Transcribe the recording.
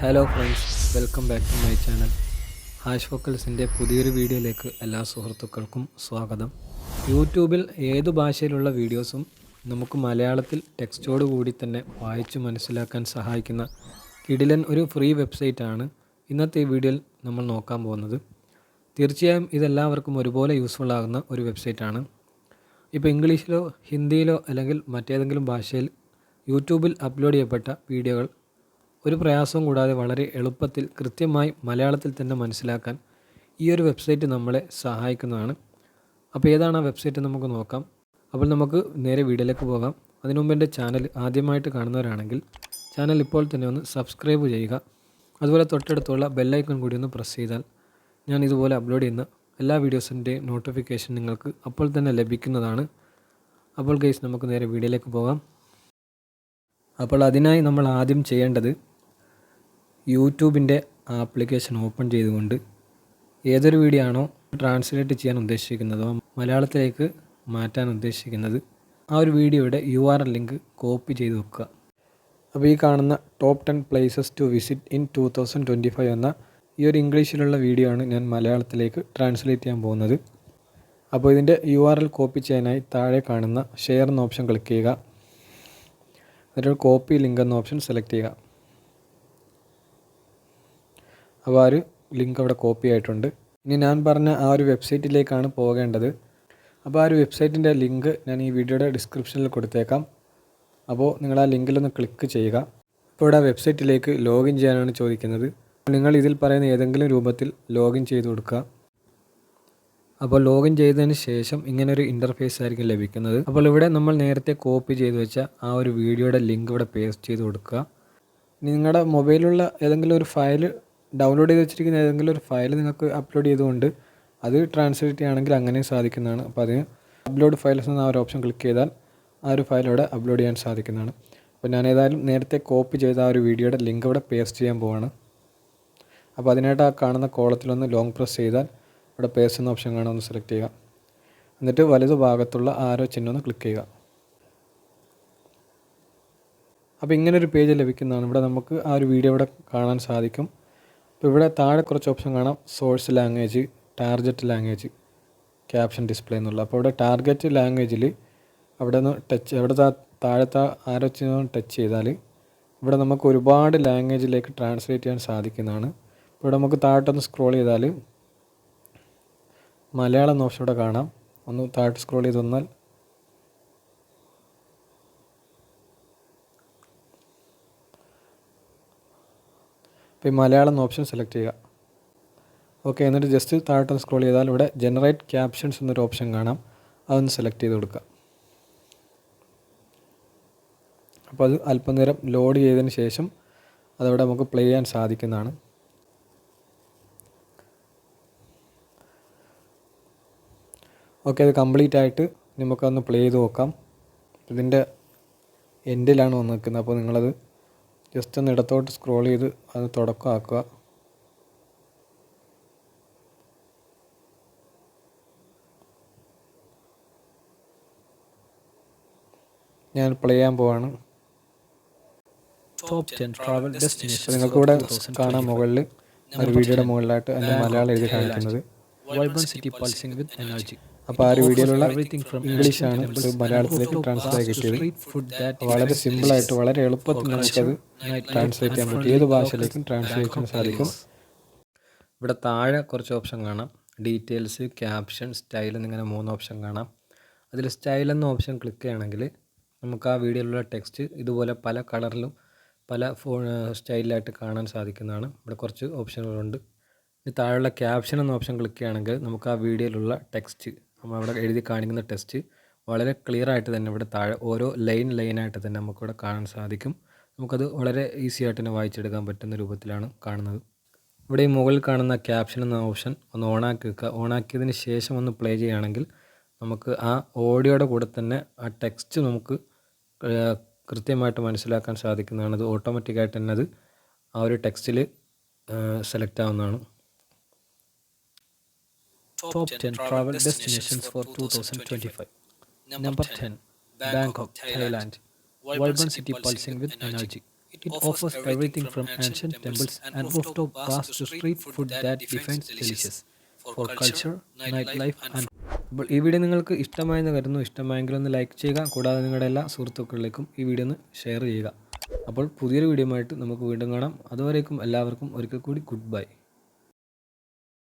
Hello friends welcome back to my channel hash ഫോക്കൽസിന്റെ പുതിയൊരു വീഡിയോയിലേക്ക് എല്ലാ സുഹൃത്തുക്കൾക്കും സ്വാഗതം. യൂട്യൂബിൽ ഏതു ഭാഷയിലുള്ള വീഡിയോസും നമുക്ക് മലയാളത്തിൽ ടെക്സ്റ്റോട് കൂടി തന്നെ വായിച്ചു മനസ്സിലാക്കാൻ സഹായിക്കുന്ന കിടിലൻ ഒരു ഫ്രീ വെബ്സൈറ്റാണ് ഇന്നത്തെ വീഡിയോയിൽ നമ്മൾ നോക്കാൻ പോകുന്നത്. തീർച്ചയായും ഇതെല്ലാവർക്കും ഒരുപോലെ യൂസ്ഫുൾ ആകുന്ന ഒരു വെബ്സൈറ്റാണ് ഇപ്പോൾ ഇംഗ്ലീഷിലോ ഹിന്ദിയിലോ അല്ലെങ്കിൽ മറ്റേതെങ്കിലും ഭാഷയിൽ യൂട്യൂബിൽ അപ്ലോഡ് ചെയ്യപ്പെട്ട വീഡിയോകൾ ഒരു പ്രയാസവും കൂടാതെ വളരെ എളുപ്പത്തിൽ കൃത്യമായി മലയാളത്തിൽ തന്നെ മനസ്സിലാക്കാൻ ഈ ഒരു വെബ്സൈറ്റ് നമ്മളെ സഹായിക്കുന്നതാണ്. അപ്പോൾ ഏതാണ് ആ വെബ്സൈറ്റ് നമുക്ക് നോക്കാം. അപ്പോൾ നമുക്ക് നേരെ വീഡിയോയിലേക്ക് പോകാം. അതിനുമുമ്പ് എന്റെ ചാനൽ ആദ്യമായിട്ട് കാണുന്നവരാണെങ്കിൽ ചാനൽ ഇപ്പോൾ തന്നെ ഒന്ന് സബ്സ്ക്രൈബ് ചെയ്യുക. അതുപോലെ തൊട്ടടുത്തുള്ള ബെല്ലൈക്കൺ കൂടി ഒന്ന് പ്രസ് ചെയ്താൽ ഞാൻ ഇതുപോലെ അപ്ലോഡ് ചെയ്യുന്ന എല്ലാ വീഡിയോസിന്റെയും നോട്ടിഫിക്കേഷൻ നിങ്ങൾക്ക് അപ്പോൾ തന്നെ ലഭിക്കുന്നതാണ്. അപ്പോൾ ഗൈസ് നമുക്ക് നേരെ വീഡിയോയിലേക്ക് പോകാം. അപ്പോൾ അതിനായി നമ്മൾ ആദ്യം ചെയ്യേണ്ടത് യൂട്യൂബിന്റെ ആപ്ലിക്കേഷൻ ഓപ്പൺ ചെയ്തുകൊണ്ട് ഏതൊരു വീഡിയോ ആണോ ട്രാൻസ്ലേറ്റ് ചെയ്യാൻ ഉദ്ദേശിക്കുന്നത് മലയാളത്തിലേക്ക് മാറ്റാൻ ഉദ്ദേശിക്കുന്നത് ആ ഒരു വീഡിയോയുടെ യു ആർ ലിങ്ക് കോപ്പി ചെയ്ത് വെക്കുക. അപ്പോൾ ഈ കാണുന്ന top ten places to visit in two thousand twenty five എന്ന ഈ ഒരു ഇംഗ്ലീഷിലുള്ള വീഡിയോ ആണ് ഞാൻ മലയാളത്തിലേക്ക് ട്രാൻസ്ലേറ്റ് ചെയ്യാൻ പോകുന്നത്. അപ്പോൾ ഇതിന്റെ യു ആർ എൽ കോപ്പി ചെയ്യാനായി താഴെ കാണുന്ന ഷെയർ എന്ന ഓപ്ഷൻ ക്ലിക്ക് ചെയ്യുക. എന്നിട്ട് കോപ്പി ലിങ്ക് എന്ന ഓപ്ഷൻ സെലക്ട് ചെയ്യുക. അപ്പോൾ ആ ഒരു ലിങ്ക് അവിടെ കോപ്പി ആയിട്ടുണ്ട്. ഇനി ഞാൻ പറഞ്ഞ ആ ഒരു വെബ്സൈറ്റിലേക്കാണ് പോകേണ്ടത്. അപ്പോൾ ആ ഒരു വെബ്സൈറ്റിന്റെ ലിങ്ക് ഞാൻ ഈ വീഡിയോയുടെ ഡിസ്ക്രിപ്ഷനിൽ കൊടുത്തേക്കാം. അപ്പോൾ നിങ്ങൾ ആ ലിങ്കിലൊന്ന് ക്ലിക്ക് ചെയ്യുക. ഇപ്പോൾ ഇവിടെ വെബ്സൈറ്റിലേക്ക് ലോഗിൻ ചെയ്യാനാണ് ചോദിക്കുന്നത്. നിങ്ങൾ ഇതിൽ പറയുന്ന ഏതെങ്കിലും രൂപത്തിൽ ലോഗിൻ ചെയ്ത് കൊടുക്കുക. അപ്പോൾ ലോഗിൻ ചെയ്തതിന് ശേഷം ഇങ്ങനെ ഒരു ഇന്റർഫേസ് ആയിരിക്കും ലഭിക്കുന്നത്. അപ്പോൾ ഇവിടെ നമ്മൾ നേരത്തെ കോപ്പി ചെയ്ത് വെച്ച ആ ഒരു വീഡിയോയുടെ ലിങ്ക് ഇവിടെ പേസ്റ്റ് ചെയ്ത് കൊടുക്കുക. നിങ്ങളുടെ മൊബൈലിലുള്ള ഏതെങ്കിലും ഒരു ഫയൽ ഡൗൺലോഡ് ചെയ്ത് വെച്ചിരിക്കുന്ന ഏതെങ്കിലും ഒരു ഫയൽ നിങ്ങൾക്ക് അപ്ലോഡ് ചെയ്തുകൊണ്ട് അത് ട്രാൻസ്ലേറ്റ് ചെയ്യുകയാണെങ്കിൽ അങ്ങനെ സാധിക്കുന്നതാണ്. അപ്പോൾ അതിന് അപ്ലോഡ് ഫയൽസ് എന്ന ഒരു ഓപ്ഷൻ ക്ലിക്ക് ചെയ്താൽ ആ ഒരു ഫയൽ ഇവിടെ അപ്ലോഡ് ചെയ്യാൻ സാധിക്കുന്നതാണ്. അപ്പോൾ ഞാൻ ഏതായാലും നേരത്തെ കോപ്പി ചെയ്ത ആ ഒരു വീഡിയോയുടെ ലിങ്ക് ഇവിടെ പേസ്റ്റ് ചെയ്യാൻ പോവാണ്. അപ്പോൾ അതിനായിട്ട് ആ കാണുന്ന കോളത്തിലൊന്ന് ലോങ് പ്രസ് ചെയ്താൽ ഇവിടെ പേസ്റ്റ് എന്ന ഓപ്ഷൻ കാണാൻ ഒന്ന് സെലക്ട് ചെയ്യുക. എന്നിട്ട് വലതു ഭാഗത്തുള്ള ആരോ ചിഹ്നം ഒന്ന് ക്ലിക്ക് ചെയ്യുക. അപ്പോൾ ഇങ്ങനൊരു പേജ് ലഭിക്കുന്നതാണ്. ഇവിടെ നമുക്ക് ആ ഒരു വീഡിയോ ഇവിടെ കാണാൻ സാധിക്കും. അപ്പോൾ ഇവിടെ താഴെ കുറച്ച് ഓപ്ഷൻ കാണാം. Source language target language caption display എന്നുള്ള. അപ്പോൾ ഇവിടെ ടാർഗറ്റ് ലാംഗ്വേജിൽ അവിടെ നിന്ന് ടച്ച് അവിടെ താഴത്തെ ആരോ ചിഹ്നം ടച്ച് ചെയ്താൽ ഇവിടെ നമുക്ക് ഒരുപാട് ലാംഗ്വേജിലേക്ക് ട്രാൻസ്ലേറ്റ് ചെയ്യാൻ സാധിക്കുന്നതാണ്. ഇവിടെ നമുക്ക് താഴോട്ടൊന്ന് സ്ക്രോൾ ചെയ്താൽ മലയാളം ഓപ്ഷൻ ഇവിടെ കാണാം. ഒന്ന് താഴോട്ട് സ്ക്രോൾ ചെയ്ത് വന്നാൽ ഇപ്പോൾ ഈ മലയാളം എന്ന ഓപ്ഷൻ സെലക്ട് ചെയ്യുക. ഓക്കെ എന്നിട്ട് ജസ്റ്റ് താഴോട്ട് സ്ക്രോൾ ചെയ്താൽ ഇവിടെ ജനറേറ്റ് ക്യാപ്ഷൻസ് എന്നൊരു ഓപ്ഷൻ കാണാം. അതൊന്ന് സെലക്ട് ചെയ്ത് കൊടുക്കുക. അപ്പോൾ അത് അല്പനേരം ലോഡ് ചെയ്തതിന് ശേഷം അതവിടെ നമുക്ക് പ്ലേ ചെയ്യാൻ സാധിക്കുന്നതാണ്. ഓക്കെ അത് കംപ്ലീറ്റ് ആയിട്ട് നമുക്കൊന്ന് പ്ലേ ചെയ്ത് നോക്കാം. ഇതിന്റെ എൻഡിലാണ് വന്ന് നിൽക്കുന്നത് അപ്പോൾ നിങ്ങളത് ജസ്റ്റ് ഒന്ന് ഇടത്തോട്ട് സ്ക്രോൾ ചെയ്ത് അത് തുടക്കമാക്കുക. ഞാൻ പ്ലേ ചെയ്യാൻ പോവാണ്. Top 10 travel destinations. നിങ്ങൾക്ക് ഇവിടെ കാണാം മുകളിൽ ഒരു വീഡിയോയുടെ മുകളിലായിട്ട് അതിന്റെ മലയാളം എഴുതി കാണിക്കുന്നത്. City pulsing with energy. അപ്പോൾ ആ ഒരു വീഡിയോയിലുള്ള ഇംഗ്ലീഷ് ആണ് ഇംഗ്ലീഷാണ് മലയാളത്തിലേക്ക് ട്രാൻസ്ലേറ്റ് കിട്ടിയത്. സിമ്പിൾ ആയിട്ട് വളരെ സിമ്പിളായിട്ട് വളരെ എളുപ്പത്തിൽ നമുക്കത് ട്രാൻസ്ലേറ്റ് ചെയ്യാൻ പറ്റും. ഏത് ഭാഷയിലേക്കും ട്രാൻസ്ലേറ്റ് ചെയ്യാൻ സാധിക്കും? ഇവിടെ താഴെ കുറച്ച് ഓപ്ഷൻ കാണാം. ഡീറ്റെയിൽസ് ക്യാപ്ഷൻ സ്റ്റൈൽ എന്നിങ്ങനെ മൂന്ന് ഓപ്ഷൻ കാണാം. അതിൽ സ്റ്റൈൽ എന്ന ഓപ്ഷൻ ക്ലിക്ക് ചെയ്യുകയാണെങ്കിൽ നമുക്ക് ആ വീഡിയോയിലുള്ള ടെക്സ്റ്റ് ഇതുപോലെ പല കളറിലും പല ഫോ സ്റ്റൈലിലായിട്ട് കാണാൻ സാധിക്കുന്നതാണ്. ഇവിടെ കുറച്ച് ഓപ്ഷനുകളുണ്ട് ഇനി താഴെയുള്ള ക്യാപ്ഷൻ എന്ന ഓപ്ഷൻ ക്ലിക്ക് ചെയ്യുകയാണെങ്കിൽ നമുക്ക് ആ വീഡിയോയിലുള്ള ടെക്സ്റ്റ് നമ്മൾ അവിടെ എഴുതി കാണിക്കുന്ന ടെസ്റ്റ് വളരെ ക്ലിയർ ആയിട്ട് തന്നെ ഇവിടെ താഴെ ഓരോ ലൈൻ ലൈനായിട്ട് തന്നെ നമുക്കിവിടെ കാണാൻ സാധിക്കും. നമുക്കത് വളരെ ഈസി ആയിട്ട് തന്നെ വായിച്ചെടുക്കാൻ പറ്റുന്ന രൂപത്തിലാണ് കാണുന്നത്. ഇവിടെ ഈ മുകളിൽ കാണുന്ന ക്യാപ്ഷൻ എന്ന ഓപ്ഷൻ ഒന്ന് ഓണാക്കി വെക്കുക. ഓണാക്കിയതിന് ശേഷം ഒന്ന് പ്ലേ ചെയ്യുകയാണെങ്കിൽ നമുക്ക് ആ ഓഡിയോയുടെ കൂടെ തന്നെ ആ ടെക്സ്റ്റ് നമുക്ക് കൃത്യമായിട്ട് മനസ്സിലാക്കാൻ സാധിക്കുന്നതാണ്. അത് ഓട്ടോമാറ്റിക്കായിട്ട് തന്നെ അത് ആ ഒരു ടെക്സ്റ്റിൽ സെലക്ട് ആവുന്നതാണ്. Top 10 travel destinations for 2025. Number 10 Bangkok, Thailand. Vibrant city pulsing with energy. It offers everything from ancient temples and rooftop bars to street food that defines delicious for culture, nightlife and അപ്പോൾ ഈ video നിങ്ങൾക്ക് ഇഷ്ടമായെന്ന് കരുതുന്നു ഇഷ്ടമായെങ്കിൽ ഒന്ന് like ചെയ്യുക കൂടാതെ നിങ്ങളുടെ എല്ലാ സുഹൃത്തുക്കളിലേക്കും ഈ വീഡിയോ ഒന്ന് ഷെയർ ചെയ്യുക അപ്പോൾ പുതിയൊരു വീഡിയോ ആയിട്ട് നമുക്ക് വീണ്ടും കാണാം അതുവരേക്കും എല്ലാവർക്കും ഒരിക്കൽ കൂടി ഗുഡ് ബൈ